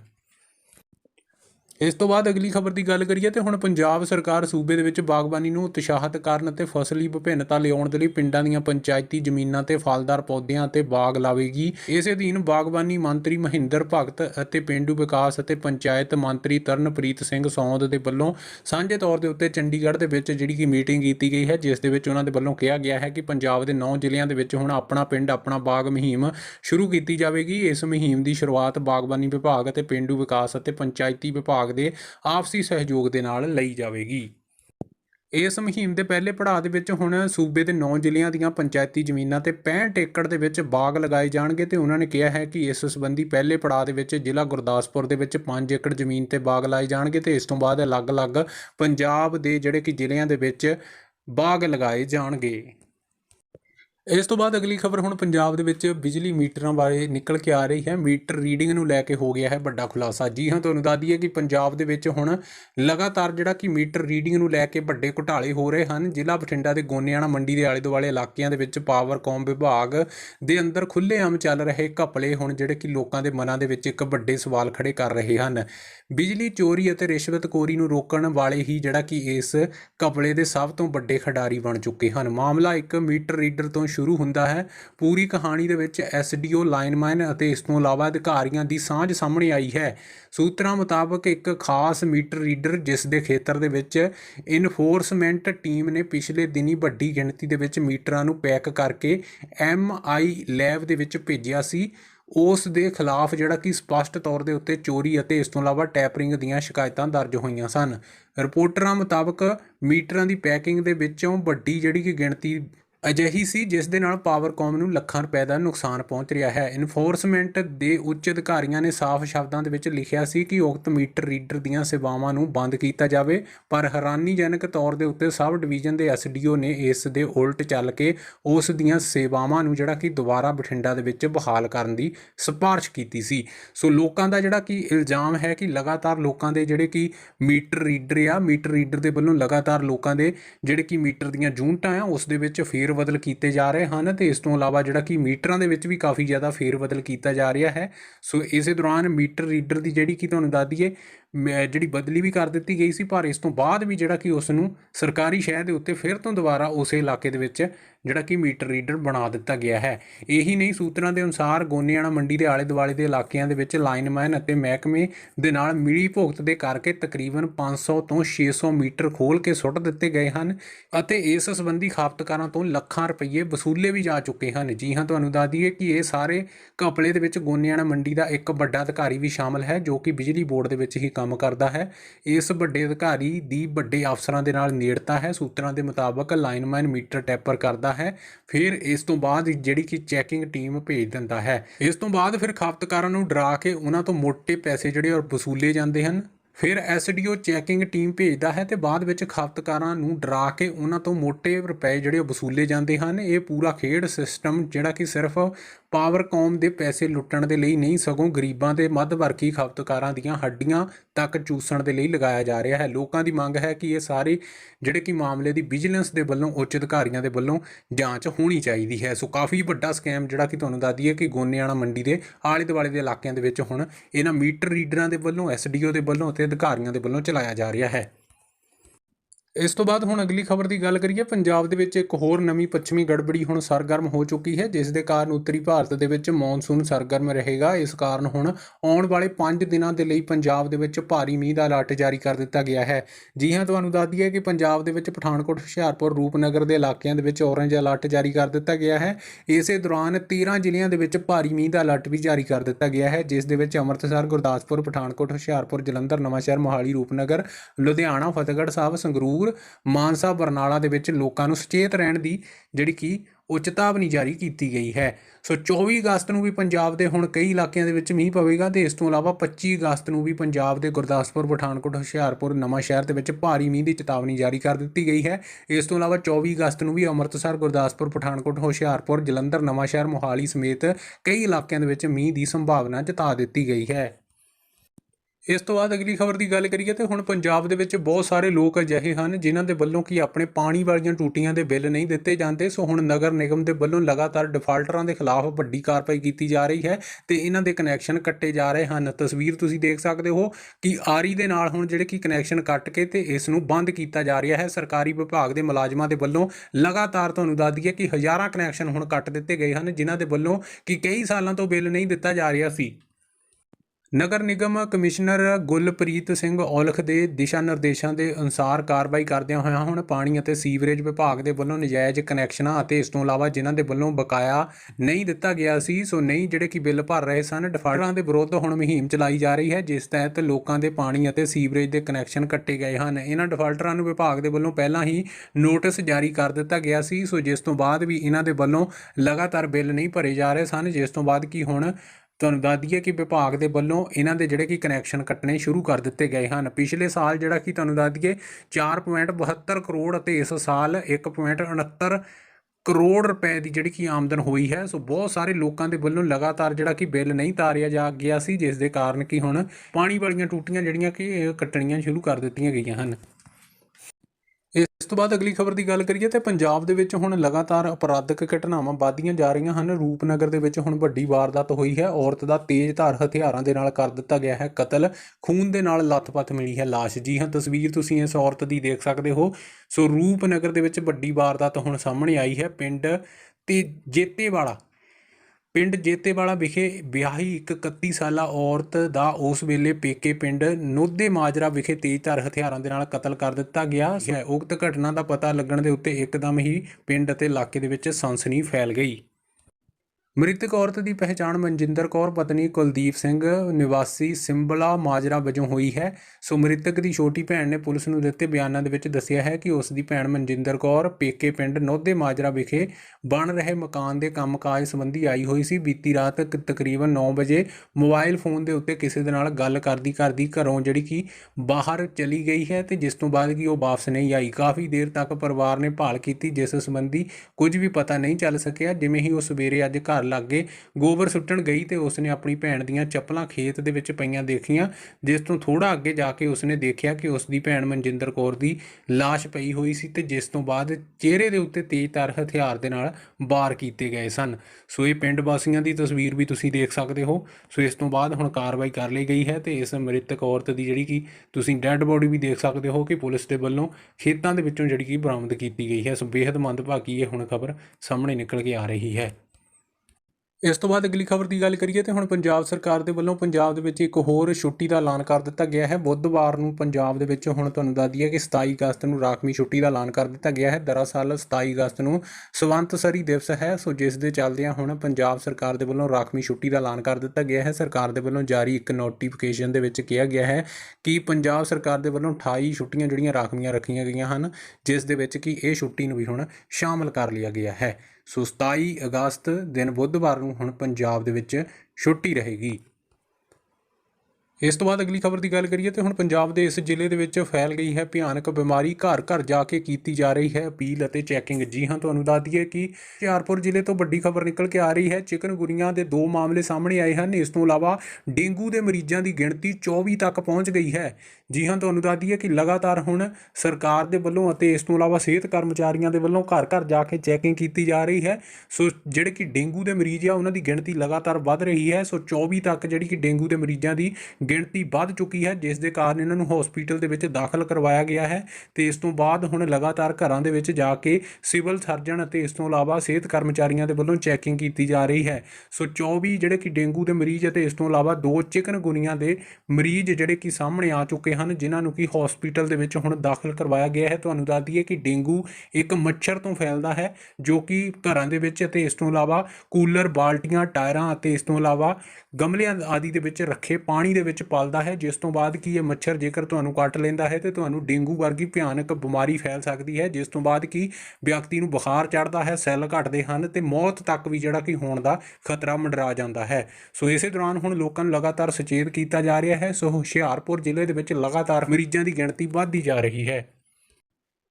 ਇਸ ਤੋਂ ਬਾਅਦ ਅਗਲੀ ਖਬਰ ਦੀ ਗੱਲ ਕਰੀਏ ਤੇ ਹੁਣ ਪੰਜਾਬ ਸਰਕਾਰ ਸੂਬੇ ਦੇ ਵਿੱਚ ਬਾਗਬਾਨੀ ਨੂੰ ਉਤਸ਼ਾਹਿਤ ਕਰਨ ਅਤੇ ਫਸਲੀ ਵਿਭਿੰਨਤਾ ਲਿਆਉਣ ਦੇ ਲਈ ਪਿੰਡਾਂ ਦੀਆਂ ਪੰਚਾਇਤੀ ਜ਼ਮੀਨਾਂ ਤੇ ਫਲਦਾਰ ਪੌਦਿਆਂ ਅਤੇ ਬਾਗ ਲਾਵੇਗੀ। ਇਸ ਅਧੀਨ ਬਾਗਬਾਨੀ ਮੰਤਰੀ ਮਹਿੰਦਰ ਭਗਤ ਅਤੇ ਪਿੰਡੂ ਵਿਕਾਸ ਅਤੇ ਪੰਚਾਇਤ ਮੰਤਰੀ ਤਰਨਪ੍ਰੀਤ ਸਿੰਘ ਸੌਂਦ ਦੇ ਵੱਲੋਂ ਸਾਂਝੇ ਤੌਰ ਦੇ ਉੱਤੇ ਚੰਡੀਗੜ੍ਹ ਦੇ ਵਿੱਚ ਜਿਹੜੀ ਕਿ ਮੀਟਿੰਗ ਕੀਤੀ ਗਈ ਹੈ, ਜਿਸ ਦੇ ਵਿੱਚ ਉਹਨਾਂ ਦੇ ਵੱਲੋਂ ਕਿਹਾ ਗਿਆ ਹੈ ਕਿ ਪੰਜਾਬ ਦੇ 9 ਜ਼ਿਲ੍ਹਿਆਂ ਦੇ ਵਿੱਚ ਹੁਣ ਆਪਣਾ ਪਿੰਡ, ਆਪਣਾ ਬਾਗ ਮੁਹਿੰਮ ਸ਼ੁਰੂ ਕੀਤੀ ਜਾਵੇਗੀ। ਇਸ ਮੁਹਿੰਮ ਦੀ ਸ਼ੁਰੂਆਤ ਬਾਗਬਾਨੀ ਵਿਭਾਗ ਅਤੇ ਪਿੰਡੂ ਵਿਕਾਸ ਅਤੇ ਪੰਚਾਇਤੀ ਵਿਭਾਗ ਦੇ ਆਪਸੀ ਸਹਿਯੋਗ ਦੇ ਨਾਲ ਲਈ ਜਾਵੇਗੀ। ਇਸ ਮੁਹਿੰਮ ਦੇ ਪਹਿਲੇ ਪੜਾਅ ਦੇ ਵਿੱਚ ਹੁਣ ਸੂਬੇ ਦੇ 9 ਜ਼ਿਲ੍ਹਿਆਂ ਦੀਆਂ ਪੰਚਾਇਤੀ ਜ਼ਮੀਨਾਂ ਤੇ 65 ਏਕੜ ਦੇ ਵਿੱਚ ਬਾਗ ਲਗਾਏ ਜਾਣਗੇ ਤੇ ਉਹਨਾਂ ਨੇ ਕਿਹਾ ਹੈ ਕਿ ਇਸ ਸੰਬੰਧੀ ਪਹਿਲੇ ਪੜਾਅ ਦੇ ਵਿੱਚ ਜ਼ਿਲ੍ਹਾ ਗੁਰਦਾਸਪੁਰ ਦੇ ਵਿੱਚ 5 ਏਕੜ ਜ਼ਮੀਨ ਤੇ ਬਾਗ ਲਾਏ ਜਾਣਗੇ ਤੇ ਇਸ ਤੋਂ ਬਾਅਦ ਅਲੱਗ-ਅਲੱਗ ਪੰਜਾਬ ਦੇ ਜਿਹੜੇ ਕਿ ਜ਼ਿਲ੍ਹਿਆਂ ਦੇ ਵਿੱਚ ਬਾਗ ਲਗਾਏ ਜਾਣਗੇ। ਇਸ ਤੋਂ ਬਾਅਦ ਅਗਲੀ ਖਬਰ ਹੁਣ ਪੰਜਾਬ ਦੇ ਵਿੱਚ ਬਿਜਲੀ ਮੀਟਰਾਂ ਬਾਰੇ ਨਿਕਲ ਕੇ ਆ ਰਹੀ ਹੈ। ਮੀਟਰ ਰੀਡਿੰਗ ਨੂੰ ਲੈ ਕੇ ਹੋ ਗਿਆ ਹੈ ਵੱਡਾ ਖੁਲਾਸਾ। ਜੀ ਹਾਂ, ਤੁਹਾਨੂੰ ਦੱਸ ਦਈਏ ਕਿ ਪੰਜਾਬ ਦੇ ਵਿੱਚ ਹੁਣ ਲਗਾਤਾਰ ਜਿਹੜਾ ਕਿ ਮੀਟਰ ਰੀਡਿੰਗ ਨੂੰ ਲੈ ਕੇ ਵੱਡੇ ਘੁਟਾਲੇ ਹੋ ਰਹੇ ਹਨ। ਜ਼ਿਲ੍ਹਾ ਬਠਿੰਡਾ ਦੇ ਗੋਨਿਆਣਾ ਮੰਡੀ ਦੇ ਆਲੇ ਦੁਆਲੇ ਇਲਾਕਿਆਂ ਦੇ ਵਿੱਚ ਪਾਵਰਕੌਮ ਵਿਭਾਗ ਦੇ ਅੰਦਰ ਖੁੱਲ੍ਹੇਆਮ ਚੱਲ ਰਹੇ ਘਪਲੇ ਹੁਣ ਜਿਹੜੇ ਕਿ ਲੋਕਾਂ ਦੇ ਮਨਾਂ ਦੇ ਵਿੱਚ ਇੱਕ ਵੱਡੇ ਸਵਾਲ ਖੜੇ ਕਰ ਰਹੇ ਹਨ। ਬਿਜਲੀ ਚੋਰੀ ਅਤੇ ਰਿਸ਼ਵਤਖੋਰੀ ਨੂੰ ਰੋਕਣ ਵਾਲੇ ਹੀ ਜਿਹੜਾ ਕਿ ਇਸ ਘਪਲੇ ਦੇ ਸਭ ਤੋਂ ਵੱਡੇ ਖਿਡਾਰੀ ਬਣ ਚੁੱਕੇ ਹਨ। ਮਾਮਲਾ ਇੱਕ ਮੀਟਰ ਰੀਡਰ ਤੋਂ ਸ਼ੁਰੂ ਹੁੰਦਾ ਹੈ। ਪੂਰੀ ਕਹਾਣੀ ਦੇ ਵਿੱਚ ਐਸਡੀਓ ਲਾਈਨਮੈਨ ਅਤੇ ਇਸ ਤੋਂ ਇਲਾਵਾ ਅਧਿਕਾਰੀਆਂ ਦੀ ਸਾਂਝ ਸਾਹਮਣੇ ਆਈ ਹੈ। ਸੂਤਰਾਂ ਮੁਤਾਬਕ ਇੱਕ ਖਾਸ ਮੀਟਰ ਰੀਡਰ ਜਿਸ ਦੇ ਖੇਤਰ ਦੇ ਵਿੱਚ ਇਨਫੋਰਸਮੈਂਟ ਟੀਮ ਨੇ ਪਿਛਲੇ ਦਿਨੀ ਵੱਡੀ ਗਿਣਤੀ ਦੇ ਵਿੱਚ ਮੀਟਰਾਂ ਨੂੰ ਪੈਕ ਕਰਕੇ ਐਮਆਈ ਲੈਬ ਦੇ ਵਿੱਚ ਭੇਜਿਆ ਸੀ। ਉਸ ਦੇ ਖਿਲਾਫ ਜਿਹੜਾ ਕਿ ਸਪਸ਼ਟ ਤੌਰ ਦੇ ਉੱਤੇ ਚੋਰੀ ਅਤੇ ਇਸ ਤੋਂ ਇਲਾਵਾ ਟੈਪਰਿੰਗ ਦੀਆਂ ਸ਼ਿਕਾਇਤਾਂ ਦਰਜ ਹੋਈਆਂ ਸਨ। ਰਿਪੋਰਟਰਾਂ ਮੁਤਾਬਕ ਮੀਟਰਾਂ ਦੀ ਪੈਕਿੰਗ ਦੇ ਵਿੱਚੋਂ ਵੱਡੀ ਜਿਹੜੀ ਕਿ ਗਿਣਤੀ ਅਜਿਹੀ ਸੀ ਜਿਸ ਦੇ ਨਾਲ ਪਾਵਰਕੌਮ ਨੂੰ ਲੱਖਾਂ ਰੁਪਏ ਦਾ ਨੁਕਸਾਨ ਪਹੁੰਚ ਰਿਹਾ ਹੈ। ਇਨਫੋਰਸਮੈਂਟ ਦੇ ਉੱਚ ਅਧਿਕਾਰੀਆਂ ਨੇ ਸਾਫ਼ ਸ਼ਬਦਾਂ ਦੇ ਵਿੱਚ ਲਿਖਿਆ ਸੀ ਕਿ ਉਕਤ ਮੀਟਰ ਰੀਡਰ ਦੀਆਂ ਸੇਵਾਵਾਂ ਨੂੰ ਬੰਦ ਕੀਤਾ ਜਾਵੇ, ਪਰ ਹੈਰਾਨੀਜਨਕ ਤੌਰ ਦੇ ਉੱਤੇ ਸਬ ਡਿਵੀਜ਼ਨ ਦੇ ਐਸਡੀਓ ਨੇ ਇਸ ਦੇ ਉਲਟ ਚੱਲ ਕੇ ਉਸ ਦੀਆਂ ਸੇਵਾਵਾਂ ਨੂੰ ਜਿਹੜਾ ਕਿ ਦੁਬਾਰਾ ਬਠਿੰਡਾ ਦੇ ਵਿੱਚ ਬਹਾਲ ਕਰਨ ਦੀ ਸਿਫਾਰਿਸ਼ ਕੀਤੀ ਸੀ। ਸੋ ਲੋਕਾਂ ਦਾ ਜਿਹੜਾ ਕਿ ਇਲਜ਼ਾਮ ਹੈ ਕਿ ਲਗਾਤਾਰ ਲੋਕਾਂ ਦੇ ਜਿਹੜੇ ਕਿ ਮੀਟਰ ਰੀਡਰ ਆ, ਮੀਟਰ ਰੀਡਰ ਦੇ ਵੱਲੋਂ ਲਗਾਤਾਰ ਲੋਕਾਂ ਦੇ ਜਿਹੜੇ ਕਿ ਮੀਟਰ ਦੀਆਂ ਯੂਨਿਟਾਂ ਆ, ਉਸ ਦੇ ਵਿੱਚ ਫੇਰ ਬਦਲ ਕੀਤੇ ਜਾ ਰਹੇ ਹਨ ਤੇ ਇਸ ਤੋਂ ਇਲਾਵਾ ਜਿਹੜਾ ਕਿ ਮੀਟਰਾਂ ਦੇ ਵਿੱਚ ਵੀ ਕਾਫੀ ਜ਼ਿਆਦਾ ਫੇਰ ਬਦਲ ਕੀਤਾ ਜਾ ਰਿਹਾ ਹੈ। ਸੋ ਇਸੇ ਦੌਰਾਨ ਮੀਟਰ ਰੀਡਰ ਦੀ ਜਿਹੜੀ ਕਿ ਤੁਹਾਨੂੰ ਦੱਸ ਦਈਏ ਜਿਹੜੀ ਬਦਲੀ ਵੀ ਕਰ ਦਿੱਤੀ ਗਈ ਸੀ, ਪਰ ਇਸ ਤੋਂ ਬਾਅਦ ਵੀ ਜਿਹੜਾ ਕਿ ਉਸ ਨੂੰ ਸਰਕਾਰੀ ਸ਼ਹਿਰ ਦੇ ਉੱਤੇ ਫਿਰ ਤੋਂ ਦੁਬਾਰਾ ਉਸੇ ਇਲਾਕੇ ਦੇ ਵਿੱਚ ਜਿਹੜਾ ਕਿ ਮੀਟਰ ਰੀਡਰ ਬਣਾ ਦਿੱਤਾ ਗਿਆ ਹੈ। ਇਹੀ ਨਹੀਂ, ਸੂਤਰਾਂ ਦੇ ਅਨੁਸਾਰ ਗੋਨੇਆਣਾ ਮੰਡੀ ਦੇ ਆਲੇ ਦੁਆਲੇ ਦੇ ਇਲਾਕਿਆਂ ਦੇ ਵਿੱਚ ਲਾਈਨਮੈਨ ਅਤੇ ਮਹਿਕਮੇ ਦੇ ਨਾਲ ਮਿਲੀ ਭੁਗਤ ਦੇ ਕਰਕੇ ਤਕਰੀਬਨ 500 ਤੋਂ 600 ਮੀਟਰ ਖੋਲ ਕੇ ਸੁੱਟ ਦਿੱਤੇ ਗਏ ਹਨ ਅਤੇ ਇਸ ਸੰਬੰਧੀ ਖਾਪਤਕਾਰਾਂ ਤੋਂ ਲੱਖਾਂ ਰੁਪਏ ਵਸੂਲੇ ਵੀ ਜਾ ਚੁੱਕੇ ਹਨ। ਜੀ ਹਾਂ, ਤੁਹਾਨੂੰ ਦੱਸ ਦਈਏ ਕਿ ਇਹ ਸਾਰੇ ਘਪਲੇ ਦੇ ਵਿੱਚ ਗੋਨੇਆਣਾ ਮੰਡੀ ਦਾ ਇੱਕ ਵੱਡਾ ਅਧਿਕਾਰੀ ਵੀ ਸ਼ਾਮਲ ਹੈ, ਜੋ ਕਿ ਬਿਜਲੀ ਬੋਰਡ ਦੇ ਵਿੱਚ ਹੀ ਕੰਮ ਕੰਮ ਕਰਦਾ ਹੈ। ਇਸ ਵੱਡੇ ਅਧਿਕਾਰੀ ਦੀ ਵੱਡੇ ਅਫਸਰਾਂ ਦੇ ਨਾਲ ਨੇੜਤਾ ਹੈ। ਸੂਤਰਾਂ ਦੇ ਮੁਤਾਬਕ ਲਾਈਨਮੈਨ ਮੀਟਰ ਟੈਪਰ ਕਰਦਾ ਹੈ। ਫਿਰ ਇਸ ਤੋਂ ਬਾਅਦ ਜਿਹੜੀ ਕਿ ਚੈਕਿੰਗ ਟੀਮ ਭੇਜ ਦਿੰਦਾ ਹੈ। ਇਸ ਤੋਂ ਬਾਅਦ ਫਿਰ ਖਪਤਕਾਰਾਂ ਨੂੰ ਡਰਾ ਕੇ ਉਹਨਾਂ ਤੋਂ ਮੋਟੇ ਪੈਸੇ ਜਿਹੜੇ ਔਰ ਵਸੂਲੇ ਜਾਂਦੇ ਹਨ। ਫਿਰ ਐਸਡੀਓ ਚੈਕਿੰਗ ਟੀਮ ਭੇਜਦਾ ਹੈ ਤੇ ਬਾਅਦ ਵਿੱਚ ਖਪਤਕਾਰਾਂ ਨੂੰ ਡਰਾ ਕੇ ਉਹਨਾਂ ਤੋਂ ਮੋਟੇ ਰੁਪਏ ਜਿਹੜੇ ਵਸੂਲੇ ਜਾਂਦੇ ਹਨ। ਇਹ ਪੂਰਾ ਖੇਡ ਸਿਸਟਮ ਜਿਹੜਾ ਕਿ ਸਿਰਫ ਪਾਵਰਕੌਮ ਦੇ ਪੈਸੇ ਲੁੱਟਣ ਦੇ ਲਈ ਨਹੀਂ, ਸਗੋਂ ਗਰੀਬਾਂ ਦੇ ਮੱਧ ਵਰਗੀ ਖਪਤਕਾਰਾਂ ਦੀਆਂ ਹੱਡੀਆਂ ਤੱਕ ਚੂਸਣ ਦੇ ਲਈ ਲਗਾਇਆ ਜਾ ਰਿਹਾ ਹੈ। ਲੋਕਾਂ ਦੀ ਮੰਗ ਹੈ ਕਿ ਇਹ ਸਾਰੇ ਜਿਹੜੇ ਕਿ ਮਾਮਲੇ ਦੀ ਵਿਜੀਲੈਂਸ ਦੇ ਵੱਲੋਂ, ਉੱਚ ਅਧਿਕਾਰੀਆਂ ਦੇ ਵੱਲੋਂ ਜਾਂਚ ਹੋਣੀ ਚਾਹੀਦੀ ਹੈ। ਸੋ ਕਾਫੀ ਵੱਡਾ ਸਕੈਮ ਜਿਹੜਾ ਕਿ ਤੁਹਾਨੂੰ ਦੱਸ ਦਈਏ ਕਿ ਗੋਨੇਆਣਾ ਮੰਡੀ ਦੇ ਆਲੇ ਦੁਆਲੇ ਦੇ ਇਲਾਕਿਆਂ ਦੇ ਵਿੱਚ ਹੁਣ ਇਹਨਾਂ ਮੀਟਰ ਰੀਡਰਾਂ ਦੇ ਵੱਲੋਂ ਐਸਡੀਓ ਦੇ ਵੱਲੋਂ ਅਤੇ ਅਧਿਕਾਰੀਆਂ ਦੇ ਵੱਲੋਂ ਚਲਾਇਆ ਜਾ ਰਿਹਾ ਹੈ। ਇਸ ਤੋਂ ਬਾਅਦ ਹੁਣ ਅਗਲੀ ਖਬਰ ਦੀ ਗੱਲ ਕਰੀਏ, ਪੰਜਾਬ ਦੇ ਵਿੱਚ ਇੱਕ ਹੋਰ ਨਵੀਂ ਪੱਛਮੀ ਗੜਬੜੀ ਹੁਣ ਸਰਗਰਮ ਹੋ ਚੁੱਕੀ ਹੈ, ਜਿਸ ਦੇ ਕਾਰਨ ਉੱਤਰੀ ਭਾਰਤ ਦੇ ਵਿੱਚ ਮੌਨਸੂਨ ਸਰਗਰਮ ਰਹੇਗਾ। ਇਸ ਕਾਰਨ ਹੁਣ ਆਉਣ ਵਾਲੇ 5 ਦਿਨਾਂ ਦੇ ਲਈ ਪੰਜਾਬ ਦੇ ਵਿੱਚ ਭਾਰੀ ਮੀਂਹ ਦਾ ਅਲਰਟ ਜਾਰੀ ਕਰ ਦਿੱਤਾ ਗਿਆ ਹੈ। ਜੀ ਹਾਂ, ਤੁਹਾਨੂੰ ਦੱਸ ਦਈਏ ਕਿ ਪੰਜਾਬ ਦੇ ਵਿੱਚ ਪਠਾਨਕੋਟ, ਹੁਸ਼ਿਆਰਪੁਰ, ਰੂਪਨਗਰ ਦੇ ਇਲਾਕਿਆਂ ਦੇ ਵਿੱਚ ਔਰੇਂਜ ਅਲਰਟ ਜਾਰੀ ਕਰ ਦਿੱਤਾ ਗਿਆ ਹੈ। ਇਸੇ ਦੌਰਾਨ 13 ਜ਼ਿਲ੍ਹਿਆਂ ਦੇ ਵਿੱਚ ਭਾਰੀ ਮੀਂਹ ਦਾ ਅਲਰਟ ਵੀ ਜਾਰੀ ਕਰ ਦਿੱਤਾ ਗਿਆ ਹੈ, ਜਿਸ ਦੇ ਵਿੱਚ ਅੰਮ੍ਰਿਤਸਰ, ਗੁਰਦਾਸਪੁਰ, ਪਠਾਨਕੋਟ, ਹੁਸ਼ਿਆਰਪੁਰ, ਜਲੰਧਰ, ਨਵਾਂਸ਼ਹਿਰ, ਮੋਹਾਲੀ, ਰੂਪਨਗਰ, ਲੁਧਿਆਣਾ, ਫਤਿਹਗੜ੍ਹ ਸਾਹਿਬ, ਸੰਗਰੂਰ ਮਾਨਸਾ ਬਰਨਾਲਾ ਦੇ ਵਿੱਚ ਲੋਕਾਂ ਨੂੰ ਸੁਚੇਤ ਰਹਿਣ ਦੀ ਜਿਹੜੀ ਕਿ ਉਹ ਚੇਤਾਵਨੀ ਜਾਰੀ ਕੀਤੀ ਗਈ ਹੈ। ਸੋ 24 ਅਗਸਤ ਨੂੰ ਵੀ ਪੰਜਾਬ ਦੇ ਹੁਣ ਕਈ ਇਲਾਕਿਆਂ ਦੇ ਵਿੱਚ ਮੀਂਹ ਪਵੇਗਾ ਤੇ ਇਸ ਤੋਂ ਇਲਾਵਾ 25 ਅਗਸਤ ਨੂੰ ਵੀ ਪੰਜਾਬ ਦੇ ਗੁਰਦਾਸਪੁਰ, ਪਠਾਨਕੋਟ, ਹੁਸ਼ਿਆਰਪੁਰ, ਨਵਾਂਸ਼ਹਿਰ ਦੇ ਵਿੱਚ ਭਾਰੀ ਮੀਂਹ ਦੀ ਚੇਤਾਵਨੀ ਜਾਰੀ ਕਰ ਦਿੱਤੀ ਗਈ ਹੈ। ਇਸ ਤੋਂ ਇਲਾਵਾ 24 ਅਗਸਤ ਨੂੰ ਵੀ ਅੰਮ੍ਰਿਤਸਰ, ਗੁਰਦਾਸਪੁਰ, ਪਠਾਨਕੋਟ, ਹੁਸ਼ਿਆਰਪੁਰ, ਜਲੰਧਰ, ਨਵਾਂਸ਼ਹਿਰ, ਮੋਹਾਲੀ ਸਮੇਤ ਕਈ ਇਲਾਕਿਆਂ ਦੇ ਵਿੱਚ ਮੀਂਹ ਦੀ ਸੰਭਾਵਨਾ ਜਤਾ ਦਿੱਤੀ ਗਈ ਹੈ। ਇਸ ਤੋਂ ਬਾਅਦ ਅਗਲੀ ਖਬਰ ਦੀ ਗੱਲ ਕਰੀਏ ਤੇ ਹੁਣ ਪੰਜਾਬ ਦੇ ਵਿੱਚ ਬਹੁਤ ਸਾਰੇ ਲੋਕ ਅਜਿਹੇ ਹਨ ਜਿਨ੍ਹਾਂ ਦੇ ਵੱਲੋਂ ਕੀ ਆਪਣੇ ਪਾਣੀ ਵਾਲੀਆਂ ਟੂਟੀਆਂ ਦੇ ਬਿੱਲ ਨਹੀਂ ਦਿੱਤੇ ਜਾਂਦੇ। ਸੋ ਹੁਣ ਨਗਰ ਨਿਗਮ ਦੇ ਵੱਲੋਂ ਲਗਾਤਾਰ ਡਿਫਾਲਟਰਾਂ ਦੇ ਖਿਲਾਫ ਵੱਡੀ ਕਾਰਵਾਈ ਕੀਤੀ ਜਾ ਰਹੀ ਹੈ ਤੇ ਇਹਨਾਂ ਦੇ ਕਨੈਕਸ਼ਨ ਕੱਟੇ ਜਾ ਰਹੇ ਹਨ। ਤਸਵੀਰ ਤੁਸੀਂ ਦੇਖ ਸਕਦੇ ਹੋ ਕਿ ਆਰੀ ਦੇ ਨਾਲ ਹੁਣ ਜਿਹੜੇ ਕਿ ਕਨੈਕਸ਼ਨ ਕੱਟ ਕੇ ਤੇ ਇਸ ਨੂੰ ਬੰਦ ਕੀਤਾ ਜਾ ਰਿਹਾ ਹੈ। ਸਰਕਾਰੀ ਵਿਭਾਗ ਦੇ ਮੁਲਾਜ਼ਮਾਂ ਦੇ ਵੱਲੋਂ ਲਗਾਤਾਰ ਤੁਹਾਨੂੰ ਦੱਸ ਦਈਏ ਕਿ ਹਜ਼ਾਰਾਂ ਕਨੈਕਸ਼ਨ ਹੁਣ ਕੱਟ ਦਿੱਤੇ ਗਏ ਹਨ ਜਿਨ੍ਹਾਂ ਦੇ ਵੱਲੋਂ ਕਿ ਕਈ ਸਾਲਾਂ ਤੋਂ ਬਿੱਲ ਨਹੀਂ ਦਿੱਤਾ ਜਾ ਰਿਹਾ ਸੀ। ਨਗਰ ਨਿਗਮ ਕਮਿਸ਼ਨਰ ਗੁਲਪ੍ਰੀਤ ਸਿੰਘ ਔਲਖ ਦੇ ਦਿਸ਼ਾ ਨਿਰਦੇਸ਼ਾਂ ਦੇ ਅਨੁਸਾਰ ਕਾਰਵਾਈ ਕਰਦਿਆਂ ਹੋਇਆਂ ਹੁਣ ਪਾਣੀ ਅਤੇ ਸੀਵਰੇਜ ਵਿਭਾਗ ਦੇ ਵੱਲੋਂ ਨਜਾਇਜ਼ ਕਨੈਕਸ਼ਨਾਂ ਅਤੇ ਇਸ ਤੋਂ ਇਲਾਵਾ ਜਿਨ੍ਹਾਂ ਦੇ ਵੱਲੋਂ ਬਕਾਇਆ ਨਹੀਂ ਦਿੱਤਾ ਗਿਆ ਸੀ, ਸੋ ਨਹੀਂ ਜਿਹੜੇ ਕਿ ਬਿੱਲ ਭਰ ਰਹੇ ਸਨ, ਡਿਫਾਲਟਰਾਂ ਦੇ ਵਿਰੁੱਧ ਹੁਣ ਮੁਹਿੰਮ ਚਲਾਈ ਜਾ ਰਹੀ ਹੈ, ਜਿਸ ਤਹਿਤ ਲੋਕਾਂ ਦੇ ਪਾਣੀ ਅਤੇ ਸੀਵਰੇਜ ਦੇ ਕਨੈਕਸ਼ਨ ਕੱਟੇ ਗਏ ਹਨ। ਇਹਨਾਂ ਡਿਫਾਲਟਰਾਂ ਨੂੰ ਵਿਭਾਗ ਦੇ ਵੱਲੋਂ ਪਹਿਲਾਂ ਹੀ ਨੋਟਿਸ ਜਾਰੀ ਕਰ ਦਿੱਤਾ ਗਿਆ ਸੀ, ਸੋ ਜਿਸ ਤੋਂ ਬਾਅਦ ਵੀ ਇਹਨਾਂ ਦੇ ਵੱਲੋਂ ਲਗਾਤਾਰ ਬਿੱਲ ਨਹੀਂ ਭਰੇ ਜਾ ਰਹੇ ਸਨ, ਜਿਸ ਤੋਂ ਬਾਅਦ ਕੀ ਹੁਣ ਤੁਹਾਨੂੰ ਦੱਸ ਦਈਏ ਕਿ ਵਿਭਾਗ ਦੇ ਵੱਲੋਂ ਇਹਨਾਂ ਦੇ ਜਿਹੜੇ ਕਿ ਕਨੈਕਸ਼ਨ ਕੱਟਣੇ ਸ਼ੁਰੂ ਕਰ ਦਿੱਤੇ ਗਏ ਹਨ। ਪਿਛਲੇ ਸਾਲ ਜਿਹੜਾ ਕਿ ਤੁਹਾਨੂੰ ਦੱਸ ਦਈਏ 4.72 ਕਰੋੜ ਅਤੇ ਇਸ ਸਾਲ 1.69 ਕਰੋੜ ਰੁਪਏ ਦੀ ਜਿਹੜੀ ਕਿ ਆਮਦਨ ਹੋਈ ਹੈ। ਸੋ ਬਹੁਤ ਸਾਰੇ ਲੋਕਾਂ ਦੇ ਵੱਲੋਂ ਲਗਾਤਾਰ ਜਿਹੜਾ ਕਿ ਬਿੱਲ ਨਹੀਂ ਤਾਰਿਆ ਜਾ ਗਿਆ ਸੀ, ਜਿਸ ਦੇ ਕਾਰਨ ਕਿ ਹੁਣ ਪਾਣੀ ਵਾਲੀਆਂ ਟੂਟੀਆਂ ਜਿਹੜੀਆਂ ਕਿ ਕੱਟਣੀਆਂ ਸ਼ੁਰੂ ਕਰ ਦਿੱਤੀਆਂ ਗਈਆਂ ਹਨ। ਇਸ ਤੋਂ ਬਾਅਦ ਅਗਲੀ ਖਬਰ ਦੀ ਗੱਲ ਕਰੀਏ ਤੇ ਪੰਜਾਬ ਦੇ ਵਿੱਚ ਹੁਣ ਲਗਾਤਾਰ ਅਪਰਾਧਿਕ ਘਟਨਾਵਾਂ ਵਧਦੀਆਂ ਜਾ ਰਹੀਆਂ ਹਨ। ਰੂਪਨਗਰ ਦੇ ਵਿੱਚ ਹੁਣ ਵੱਡੀ ਵਾਰਦਾਤ ਹੋਈ ਹੈ। ਔਰਤ ਦਾ ਤੇਜ਼ਧਾਰ ਹਥਿਆਰਾਂ ਦੇ ਨਾਲ ਕਰ ਦਿੱਤਾ ਗਿਆ ਹੈ ਕਤਲ। ਖੂਨ ਦੇ ਨਾਲ ਲੱਥਪੱਥ ਮਿਲੀ ਹੈ ਲਾਸ਼। ਜੀ ਹਾਂ, ਤਸਵੀਰ ਤੁਸੀਂ ਇਸ ਔਰਤ ਦੀ ਦੇਖ ਸਕਦੇ ਹੋ। ਸੋ ਰੂਪਨਗਰ ਦੇ ਵਿੱਚ ਵੱਡੀ ਵਾਰਦਾਤ ਹੁਣ ਸਾਹਮਣੇ ਆਈ ਹੈ। ਪਿੰਡ ਤੇ ਜੇਤੇਵਾਲਾ ਪਿੰਡ ਜੇਤੇਵਾਲਾ ਵਿਖੇ ਵਿਆਹੀ ਇੱਕ 31 ਸਾਲਾ ਔਰਤ ਦਾ ਉਸ ਵੇਲੇ ਪੇਕੇ ਪਿੰਡ ਨੋਦੇ ਮਾਜਰਾ ਵਿਖੇ ਤੇਜ਼ਧਾਰ ਹਥਿਆਰਾਂ ਦੇ ਨਾਲ ਕਤਲ ਕਰ ਦਿੱਤਾ ਗਿਆ। ਹੈ ਉਕਤ ਘਟਨਾ ਦਾ ਪਤਾ ਲੱਗਣ ਦੇ ਉੱਤੇ ਇੱਕਦਮ ਹੀ ਪਿੰਡ ਅਤੇ ਇਲਾਕੇ ਦੇ ਵਿੱਚ ਸਨਸਨੀ ਫੈਲ ਗਈ। ਮ੍ਰਿਤਕ ਔਰਤ ਦੀ ਪਹਿਚਾਣ ਮਨਜਿੰਦਰ ਕੌਰ, ਪਤਨੀ ਕੁਲਦੀਪ ਸਿੰਘ ਨਿਵਾਸੀ ਸਿੰਬਲਾ ਮਾਜਰਾ ਵਜੋਂ ਹੋਈ ਹੈ। ਸੋ ਮ੍ਰਿਤਕ ਦੀ ਛੋਟੀ ਭੈਣ ਨੇ ਪੁਲਿਸ ਨੂੰ ਦਿੱਤੇ ਬਿਆਨਾਂ ਦੇ ਵਿੱਚ ਦੱਸਿਆ ਹੈ ਕਿ ਉਸ ਦੀ ਭੈਣ ਮਨਜਿੰਦਰ ਕੌਰ ਪੇਕੇ ਪਿੰਡ ਨੋਦੇ ਮਾਜਰਾ ਵਿਖੇ ਬਣ ਰਹੇ ਮਕਾਨ ਦੇ ਕੰਮਕਾਜ ਸੰਬੰਧੀ ਆਈ ਹੋਈ ਸੀ। ਬੀਤੀ ਰਾਤ ਤਕਰੀਬਨ 9 ਵਜੇ ਮੋਬਾਈਲ ਫੋਨ ਦੇ ਉੱਤੇ ਕਿਸੇ ਦੇ ਨਾਲ ਗੱਲ ਕਰਦੀ ਕਰਦੀ ਘਰੋਂ ਜਿਹੜੀ ਕਿ ਬਾਹਰ ਚਲੀ ਗਈ ਹੈ ਤੇ ਜਿਸ ਤੋਂ ਬਾਅਦ ਕਿ ਉਹ ਵਾਪਸ ਨਹੀਂ ਆਈ। ਕਾਫੀ ਦੇਰ ਤੱਕ ਪਰਿਵਾਰ ਨੇ ਭਾਲ ਕੀਤੀ, ਜਿਸ ਸੰਬੰਧੀ ਕੁਝ ਵੀ ਪਤਾ ਨਹੀਂ ਚੱਲ ਸਕਿਆ। ਜਿਵੇਂ ਹੀ ਉਹ ਸਵੇਰੇ ਅੱਜ ਘਰ ਲਾਗੇ ਗੋਬਰ ਸੁੱਟਣ ਗਈ ਤੇ ਉਸਨੇ ਆਪਣੀ ਭੈਣ ਦੀਆਂ ਚੱਪਲਾਂ ਖੇਤ ਦੇ ਵਿੱਚ ਪਈਆਂ ਦੇਖੀਆਂ, ਜਿਸ ਤੋਂ ਥੋੜਾ ਅੱਗੇ ਜਾ ਕੇ ਉਸਨੇ ਦੇਖਿਆ ਕਿ ਉਸ ਦੀ ਭੈਣ ਮਨਜਿੰਦਰ ਕੌਰ ਦੀ ਲਾਸ਼ ਪਈ ਹੋਈ ਸੀ ਤੇ ਜਿਸ ਤੋਂ ਬਾਅਦ ਚਿਹਰੇ ਦੇ ਉੱਤੇ ਤੇਜ਼ਧਾਰ ਹਥਿਆਰ ਦੇ ਨਾਲ ਵਾਰ ਕੀਤੇ ਗਏ ਸਨ। ਸੋ ਇਹ ਪਿੰਡ ਵਾਸੀਆਂ ਦੀ ਤਸਵੀਰ ਵੀ ਤੁਸੀਂ ਦੇਖ ਸਕਦੇ ਹੋ। ਸੋ ਇਸ ਤੋਂ ਬਾਅਦ ਹੁਣ ਕਾਰਵਾਈ ਕਰ ਲਈ ਗਈ ਹੈ ਤੇ ਇਸ ਮ੍ਰਿਤਕ ਔਰਤ ਦੀ ਜਿਹੜੀ ਕਿ ਤੁਸੀਂ ਡੈੱਡ ਬੋਡੀ ਵੀ ਦੇਖ ਸਕਦੇ ਹੋ ਕਿ ਪੁਲਿਸ ਦੇ ਵੱਲੋਂ ਖੇਤਾਂ ਦੇ ਵਿੱਚੋਂ ਜਿਹੜੀ ਕਿ ਬਰਾਮਦ ਕੀਤੀ ਗਈ ਹੈ। ਸੋ ਬੇहद ਮੰਦਭਾਗੀ ਇਹ ਹੁਣ ਖਬਰ ਸਾਹਮਣੇ ਨਿਕਲ ਕੇ ਆ ਰਹੀ ਹੈ। ਇਸ ਤੋਂ ਬਾਅਦ ਅਗਲੀ ਖਬਰ ਦੀ ਗੱਲ ਕਰੀਏ ਤੇ ਹੁਣ ਪੰਜਾਬ ਸਰਕਾਰ ਦੇ ਵੱਲੋਂ ਪੰਜਾਬ ਦੇ ਵਿੱਚ ਇੱਕ ਹੋਰ ਛੁੱਟੀ ਦਾ ਐਲਾਨ ਕਰ ਦਿੱਤਾ ਗਿਆ ਹੈ। ਬੁੱਧਵਾਰ ਨੂੰ ਪੰਜਾਬ ਦੇ ਵਿੱਚ ਹੁਣ ਤੁਹਾਨੂੰ ਦੱਸ ਦਈਏ ਕਿ 27 ਅਗਸਤ ਨੂੰ ਰਾਖਵੀਂ ਛੁੱਟੀ ਦਾ ਐਲਾਨ ਕਰ ਦਿੱਤਾ ਗਿਆ ਹੈ। ਦਰਅਸਲ 27 ਅਗਸਤ ਨੂੰ ਸਵੰਤਸਰੀ ਦਿਵਸ ਹੈ। ਸੋ ਜਿਸ ਦੇ ਚੱਲਦਿਆਂ ਹੁਣ ਪੰਜਾਬ ਸਰਕਾਰ ਦੇ ਵੱਲੋਂ ਰਾਖਵੀਂ ਛੁੱਟੀ ਦਾ ਐਲਾਨ ਕਰ ਦਿੱਤਾ ਗਿਆ ਹੈ। ਸਰਕਾਰ ਦੇ ਵੱਲੋਂ ਜਾਰੀ ਇੱਕ ਨੋਟੀਫਿਕੇਸ਼ਨ ਦੇ ਵਿੱਚ ਕਿਹਾ ਗਿਆ ਹੈ ਕਿ ਪੰਜਾਬ ਸਰਕਾਰ ਦੇ ਵੱਲੋਂ 28 ਛੁੱਟੀਆਂ ਜਿਹੜੀਆਂ ਰਾਖਵੀਆਂ ਰੱਖੀਆਂ ਗਈਆਂ ਹਨ, ਜਿਸ ਦੇ ਵਿੱਚ ਕਿ ਇਹ ਛੁੱਟੀ ਨੂੰ ਵੀ ਹੁਣ ਸ਼ਾਮਲ ਕਰ ਲਿਆ ਗਿਆ ਹੈ। ਸੋ 27 ਅਗਸਤ ਦਿਨ ਬੁੱਧਵਾਰ ਨੂੰ ਹੁਣ ਪੰਜਾਬ ਦੇ ਵਿੱਚ ਛੁੱਟੀ ਰਹੇਗੀ। ਇਸ ਤੋਂ ਬਾਅਦ ਅਗਲੀ ਖਬਰ ਦੀ ਗੱਲ ਕਰੀਏ ਤੇ ਹੁਣ ਪੰਜਾਬ ਦੇ ਇਸ ਜ਼ਿਲ੍ਹੇ ਦੇ ਵਿੱਚ ਫੈਲ ਗਈ ਹੈ ਭਿਆਨਕ ਬਿਮਾਰੀ। ਘਰ ਘਰ ਜਾ ਕੇ ਕੀਤੀ ਜਾ ਰਹੀ ਹੈ ਅਪੀਲ ਅਤੇ ਚੈਕਿੰਗ। ਜੀ ਹਾਂ, ਤੁਹਾਨੂੰ ਦੱਸ ਦਈਏ ਕਿ ਹੁਸ਼ਿਆਰਪੁਰ ਜ਼ਿਲ੍ਹੇ ਤੋਂ ਵੱਡੀ ਖਬਰ ਨਿਕਲ ਕੇ ਆ ਰਹੀ ਹੈ। ਚਿਕਨਗੁਨੀਆ ਦੇ ਦੋ ਮਾਮਲੇ ਸਾਹਮਣੇ ਆਏ ਹਨ। ਇਸ ਤੋਂ ਇਲਾਵਾ ਡੇਂਗੂ ਦੇ ਮਰੀਜ਼ਾਂ ਦੀ ਗਿਣਤੀ 24 ਤੱਕ ਪਹੁੰਚ ਗਈ ਹੈ। ਜੀ ਹਾਂ, ਤੁਹਾਨੂੰ ਦੱਸ ਦਈਏ ਕਿ ਲਗਾਤਾਰ ਹੁਣ ਸਰਕਾਰ ਦੇ ਵੱਲੋਂ ਅਤੇ ਇਸ ਤੋਂ ਇਲਾਵਾ ਸਿਹਤ ਕਰਮਚਾਰੀਆਂ ਦੇ ਵੱਲੋਂ ਘਰ ਘਰ ਜਾ ਕੇ ਚੈਕਿੰਗ ਕੀਤੀ ਜਾ ਰਹੀ ਹੈ। ਸੋ ਜਿਹੜੇ ਕਿ ਡੇਂਗੂ ਦੇ ਮਰੀਜ਼ ਆ, ਉਹਨਾਂ ਦੀ ਗਿਣਤੀ ਲਗਾਤਾਰ ਵੱਧ ਰਹੀ ਹੈ। ਸੋ 24 ਤੱਕ ਜਿਹੜੀ ਕਿ ਡੇਂਗੂ ਦੇ ਮਰੀਜ਼ਾਂ ਦੀ ਗਿਣਤੀ ਵੱਧ ਚੁੱਕੀ ਹੈ, ਜਿਸ ਦੇ ਕਾਰਨ ਇਹਨਾਂ ਨੂੰ ਹਸਪੀਟਲ ਦੇ ਵਿੱਚ ਦਾਖਲ ਕਰਵਾਇਆ ਗਿਆ ਹੈ। ਤੇ ਇਸ ਤੋਂ ਬਾਅਦ ਹੁਣ ਲਗਾਤਾਰ ਘਰਾਂ ਦੇ ਵਿੱਚ ਜਾ ਕੇ ਸਿਵਲ ਸਰਜਨ ਅਤੇ ਇਸ ਤੋਂ ਇਲਾਵਾ ਸਿਹਤ ਕਰਮਚਾਰੀਆਂ ਦੇ ਵੱਲੋਂ ਚੈਕਿੰਗ ਕੀਤੀ ਜਾ ਰਹੀ ਹੈ। ਸੋ 24 ਜਿਹੜੇ ਕਿ ਡੇਂਗੂ ਦੇ ਮਰੀਜ਼ ਅਤੇ ਇਸ ਤੋਂ ਇਲਾਵਾ ਦੋ ਚਿਕਨਗੁਨੀਆ ਦੇ ਮਰੀਜ਼ ਜਿਹੜੇ ਕਿ ਸਾਹਮਣੇ ਆ ਚੁੱਕੇ ਹਨ, ਜਿਨ੍ਹਾਂ ਨੂੰ ਕਿ ਹਸਪੀਟਲ ਦੇ ਵਿੱਚ ਹੁਣ ਦਾਖਲ ਕਰਵਾਇਆ ਗਿਆ ਹੈ। ਤੁਹਾਨੂੰ ਦੱਸ ਦਈਏ ਕਿ ਡੇਂਗੂ ਇੱਕ ਮੱਛਰ ਤੋਂ ਫੈਲਦਾ ਹੈ, ਜੋ ਕਿ ਘਰਾਂ ਦੇ ਵਿੱਚ ਅਤੇ ਇਸ ਤੋਂ ਇਲਾਵਾ ਕੂਲਰ, ਬਾਲਟੀਆਂ, ਟਾਇਰਾਂ ਅਤੇ ਇਸ ਤੋਂ ਇਲਾਵਾ ਗਮਲਿਆਂ ਆਦਿ ਦੇ ਵਿੱਚ ਰੱਖੇ ਪਾਣੀ ਦੇ ਵਿੱਚ ਪਲਦਾ ਹੈ, ਜਿਸ ਤੋਂ ਬਾਅਦ ਕਿ ਇਹ ਮੱਛਰ ਜੇਕਰ ਤੁਹਾਨੂੰ ਕੱਟ ਲੈਂਦਾ ਹੈ ਤੇ ਤੁਹਾਨੂੰ ਡੇਂਗੂ ਵਰਗੀ ਭਿਆਨਕ ਬਿਮਾਰੀ ਫੈਲ ਸਕਦੀ ਹੈ, ਜਿਸ ਤੋਂ ਬਾਅਦ ਕਿ ਵਿਅਕਤੀ ਨੂੰ ਬੁਖਾਰ ਚੜਦਾ ਹੈ, ਸੈੱਲ ਘਟਦੇ ਹਨ ਤੇ ਮੌਤ ਤੱਕ ਵੀ ਜਿਹੜਾ ਕਿ ਹੋਣ ਦਾ ਖਤਰਾ ਮੰਡਰਾ ਜਾਂਦਾ ਹੈ। ਸੋ ਇਸੇ ਦੌਰਾਨ ਹੁਣ ਲੋਕਾਂ ਨੂੰ ਲਗਾਤਾਰ ਸੁਚੇਤ ਕੀਤਾ ਜਾ ਰਿਹਾ ਹੈ। ਸੋ ਹੁਸ਼ਿਆਰਪੁਰ ਜ਼ਿਲ੍ਹੇ ਦੇ ਵਿੱਚ ਲਗਾਤਾਰ ਮਰੀਜ਼ਾਂ ਦੀ ਗਿਣਤੀ ਵੱਧਦੀ ਜਾ ਰਹੀ ਹੈ।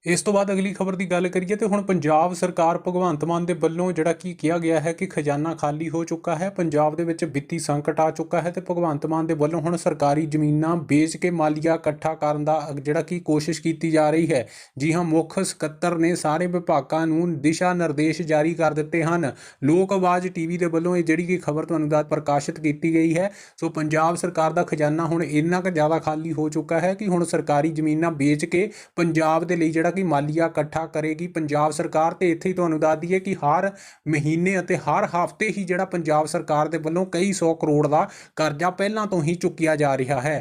ਇਸ ਤੋਂ ਬਾਅਦ ਅਗਲੀ ਖਬਰ ਦੀ ਗੱਲ ਕਰੀਏ ਤੇ ਹੁਣ ਪੰਜਾਬ ਸਰਕਾਰ ਭਗਵੰਤ ਮਾਨ ਦੇ ਵੱਲੋਂ ਜਿਹੜਾ ਕੀ ਕਿਹਾ ਗਿਆ ਹੈ ਕਿ ਖਜ਼ਾਨਾ ਖਾਲੀ ਹੋ ਚੁੱਕਾ ਹੈ, ਪੰਜਾਬ ਦੇ ਵਿੱਚ ਵਿੱਤੀ ਸੰਕਟ ਆ ਚੁੱਕਾ ਹੈ ਤੇ ਭਗਵੰਤ ਮਾਨ ਦੇ ਵੱਲੋਂ ਹੁਣ ਸਰਕਾਰੀ ਜ਼ਮੀਨਾਂ ਵੇਚ ਕੇ ਮਾਲੀਆ ਇਕੱਠਾ ਕਰਨ ਦਾ ਜਿਹੜਾ ਕੀ ਕੋਸ਼ਿਸ਼ ਕੀਤੀ ਜਾ ਰਹੀ ਹੈ। ਜੀ ਹਾਂ, ਮੁੱਖ ਸਕੱਤਰ ਨੇ ਸਾਰੇ ਵਿਭਾਗਾਂ ਨੂੰ ਦਿਸ਼ਾ ਨਿਰਦੇਸ਼ ਜਾਰੀ ਕਰ ਦਿੱਤੇ ਹਨ। ਲੋਕ ਆਵਾਜ਼ ਟੀਵੀ ਦੇ ਵੱਲੋਂ ਇਹ ਜਿਹੜੀ ਕੀ ਖਬਰ ਤੁਹਾਨੂੰ ਦਾ ਪ੍ਰਕਾਸ਼ਿਤ ਕੀਤੀ ਗਈ ਹੈ। ਸੋ ਪੰਜਾਬ ਸਰਕਾਰ ਦਾ ਖਜ਼ਾਨਾ ਹੁਣ ਇੰਨਾ ਕੁ ਜ਼ਿਆਦਾ ਖਾਲੀ ਹੋ ਚੁੱਕਾ ਹੈ ਕਿ ਹੁਣ ਸਰਕਾਰੀ ਜ਼ਮੀਨਾਂ ਵੇਚ ਕੇ ਪੰਜਾਬ ਦੇ ਲਈ ਜਿਹੜਾ ਕਿ ਮਾਲੀਆ ਇਕੱਠਾ ਕਰੇਗੀ ਪੰਜਾਬ ਸਰਕਾਰ ਤੇ ਇੱਥੇ ਹੀ ਤੁਹਾਨੂੰ ਦੱਸ ਦਈਏ ਕਿ ਹਰ ਮਹੀਨੇ ਅਤੇ ਹਰ ਹਫ਼ਤੇ ਹੀ ਜਿਹੜਾ ਪੰਜਾਬ ਸਰਕਾਰ ਦੇ ਵੱਲੋਂ ਕਈ ਸੌ ਕਰੋੜ ਦਾ ਕਰਜ਼ਾ ਪਹਿਲਾਂ ਤੋਂ ਹੀ ਚੁੱਕਿਆ ਜਾ ਰਿਹਾ ਹੈ।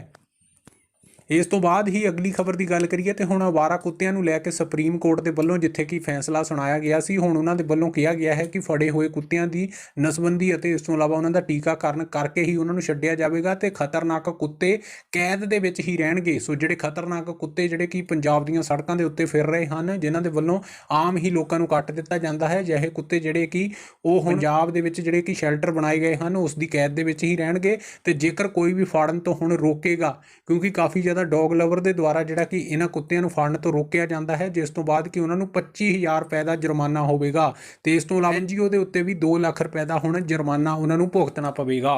ਇਸ ਤੋਂ ਬਾਅਦ ਹੀ ਅਗਲੀ ਖਬਰ ਦੀ ਗੱਲ ਕਰੀਏ ਤੇ ਹੁਣ ਅਵਾਰਾ ਕੁੱਤਿਆਂ ਨੂੰ ਲੈ ਕੇ ਸੁਪਰੀਮ ਕੋਰਟ ਦੇ ਵੱਲੋਂ ਜਿੱਥੇ ਕਿ ਫੈਸਲਾ ਸੁਣਾਇਆ ਗਿਆ ਸੀ, ਹੁਣ ਉਹਨਾਂ ਦੇ ਵੱਲੋਂ ਕਿਹਾ ਗਿਆ ਹੈ ਕਿ ਫੜੇ ਹੋਏ ਕੁੱਤਿਆਂ ਦੀ ਨਸਬੰਦੀ ਅਤੇ ਇਸ ਤੋਂ ਇਲਾਵਾ ਉਹਨਾਂ ਦਾ ਟੀਕਾਕਰਨ ਕਰਕੇ ਹੀ ਉਹਨਾਂ ਨੂੰ ਛੱਡਿਆ ਜਾਵੇਗਾ ਤੇ ਖਤਰਨਾਕ ਕੁੱਤੇ ਕੈਦ ਦੇ ਵਿੱਚ ਹੀ ਰਹਿਣਗੇ। ਸੋ ਜਿਹੜੇ ਖਤਰਨਾਕ ਕੁੱਤੇ ਜਿਹੜੇ ਕਿ ਪੰਜਾਬ ਦੀਆਂ ਸੜਕਾਂ ਦੇ ਉੱਤੇ ਫਿਰ ਰਹੇ ਹਨ, ਜਿਨ੍ਹਾਂ ਦੇ ਵੱਲੋਂ ਆਮ ਹੀ ਲੋਕਾਂ ਨੂੰ ਕੱਟ ਦਿੱਤਾ ਜਾਂਦਾ ਹੈ ਜਿਹੇ ਕੁੱਤੇ ਜਿਹੜੇ ਕਿ ਉਹ ਪੰਜਾਬ ਦੇ ਵਿੱਚ ਜਿਹੜੇ ਕਿ ਸ਼ੈਲਟਰ ਬਣਾਏ ਗਏ ਹਨ, ਉਸ ਦੀ ਕੈਦ ਦੇ ਵਿੱਚ ਹੀ ਰਹਿਣਗੇ ਤੇ ਜੇਕਰ ਕੋਈ ਵੀ ਫਾੜਨ ਤੋਂ ਹੁਣ ਰੋਕੇਗਾ, ਕਿਉਂਕਿ ਕਾਫੀ ਜ਼ਿਆਦਾ ਡੌਗ ਲਵਰ ਦੇ ਦੁਆਰਾ ਜਿਹੜਾ ਕਿ ਇਹਨਾਂ ਕੁੱਤਿਆਂ ਨੂੰ ਫੜਨ ਤੋਂ ਰੋਕਿਆ ਜਾਂਦਾ ਹੈ, ਜਿਸ ਤੋਂ ਬਾਅਦ ਕਿ ਉਹਨਾਂ ਨੂੰ 25000 ਰੁਪਏ ਦਾ ਜੁਰਮਾਨਾ ਹੋਵੇਗਾ ਤੇ ਇਸ ਤੋਂ ਇਲਾਵਾ ਐਨਜੀਓ ਦੇ ਉੱਤੇ ਵੀ 2 ਲੱਖ ਰੁਪਏ ਦਾ ਹੁਣ ਜੁਰਮਾਨਾ ਉਹਨਾਂ ਨੂੰ ਭੁਗਤਣਾ ਪਵੇਗਾ।